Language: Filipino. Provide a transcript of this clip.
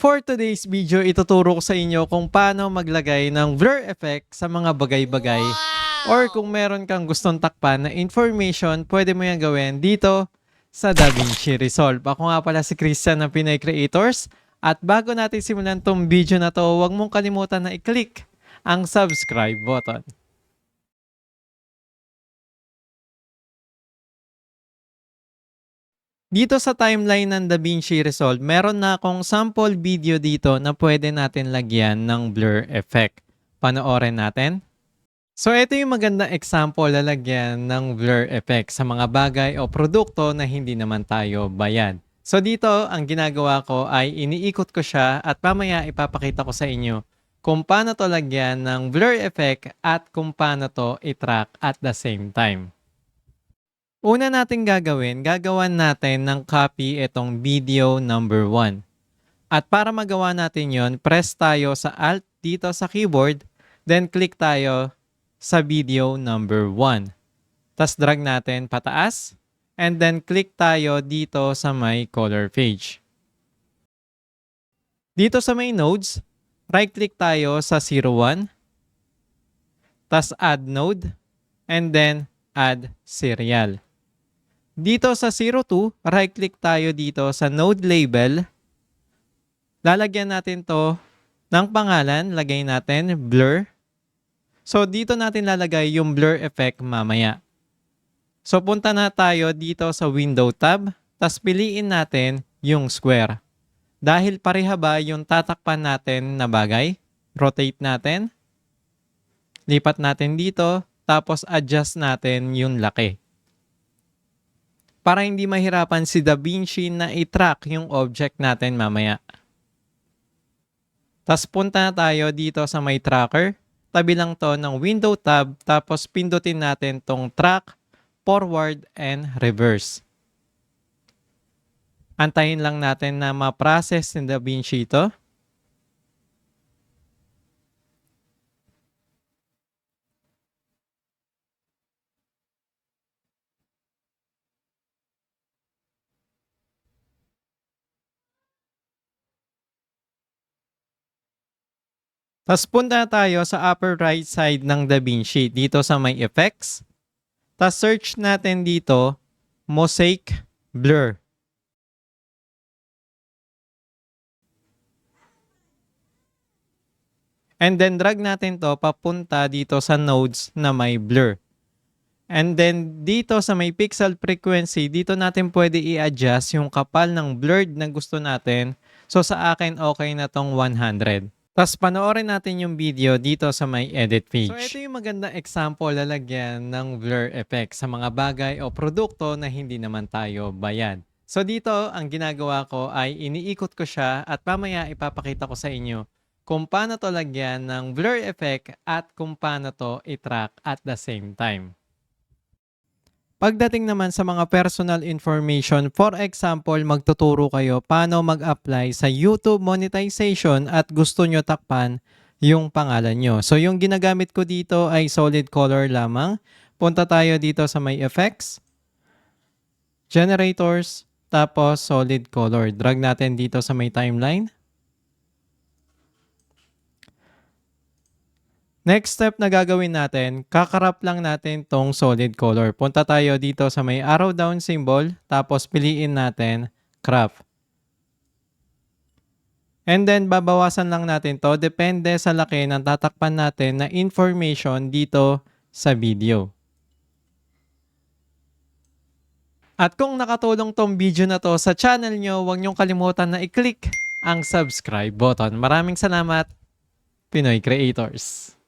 For today's video, ituturo ko sa inyo kung paano maglagay ng blur effect sa mga bagay-bagay. Or kung meron kang gustong takpan na information, pwede mo yan gawin dito sa DaVinci Resolve. Ako nga pala si Christian ng Pinoy Creators. At bago natin simulan tong video na to, huwag mong kalimutan na i-click ang subscribe button. Dito sa timeline ng DaVinci Resolve, meron na akong sample video dito na pwede natin lagyan ng blur effect. Panoorin natin. So ito yung magandang example lalagyan ng blur effect sa mga bagay o produkto na hindi naman tayo bayad. So dito, ang ginagawa ko ay iniikot ko siya at mamaya ipapakita ko sa inyo kung paano to lagyan ng blur effect at kung paano to i-track at the same time. Una natin gagawin, gagawan natin ng copy itong video number 1. At para magawa natin yon, press tayo sa Alt dito sa keyboard, then click tayo sa video number 1. Tapos drag natin pataas, and then click tayo dito sa may color page. Dito sa may nodes, right-click tayo sa 01, tas add node, and then add serial. Dito sa 02, right-click tayo dito sa node label. Lalagyan natin to ng pangalan, lagay natin blur. So dito natin lalagay yung blur effect mamaya. So punta na tayo dito sa window tab, tas piliin natin yung square. Dahil pareha ba yung tatakpan natin na bagay, rotate natin, lipat natin dito, tapos adjust natin yung laki. Para hindi mahirapan si DaVinci na i-track yung object natin mamaya. Tapos punta na tayo dito sa may tracker, tabi lang to ng window tab, tapos pindutin natin tong track, forward, and reverse. Antayin lang natin na ma-process ni DaVinci ito. Tapos punta tayo sa upper right side ng DaVinci dito sa may effects. Tapos search natin dito mosaic blur. And then drag natin to papunta dito sa nodes na may blur. And then dito sa may pixel frequency, dito natin pwede i-adjust yung kapal ng blurred na gusto natin. So sa akin okay na tong 100. Tapos panoorin natin yung video dito sa may edit page. So ito yung magandang example lalagyan ng blur effect sa mga bagay o produkto na hindi naman tayo bayad. So dito, ang ginagawa ko ay iniikot ko siya at mamaya ipapakita ko sa inyo kung paano to lagyan ng blur effect at kung paano to i-track at the same time. Pagdating naman sa mga personal information, for example, magtuturo kayo paano mag-apply sa YouTube monetization at gusto nyo takpan yung pangalan nyo. So yung ginagamit ko dito ay solid color lamang. Punta tayo dito sa may effects, generators, tapos solid color. Drag natin dito sa may timeline. Next step na gagawin natin, kakarap lang natin tong solid color. Punta tayo dito sa may arrow down symbol, tapos piliin natin crop. And then babawasan lang natin to, depende sa laki ng tatakpan natin na information dito sa video. At kung nakatulong tong video na to sa channel nyo, huwag nyong kalimutan na i-click ang subscribe button. Maraming salamat, Pinoy Creators!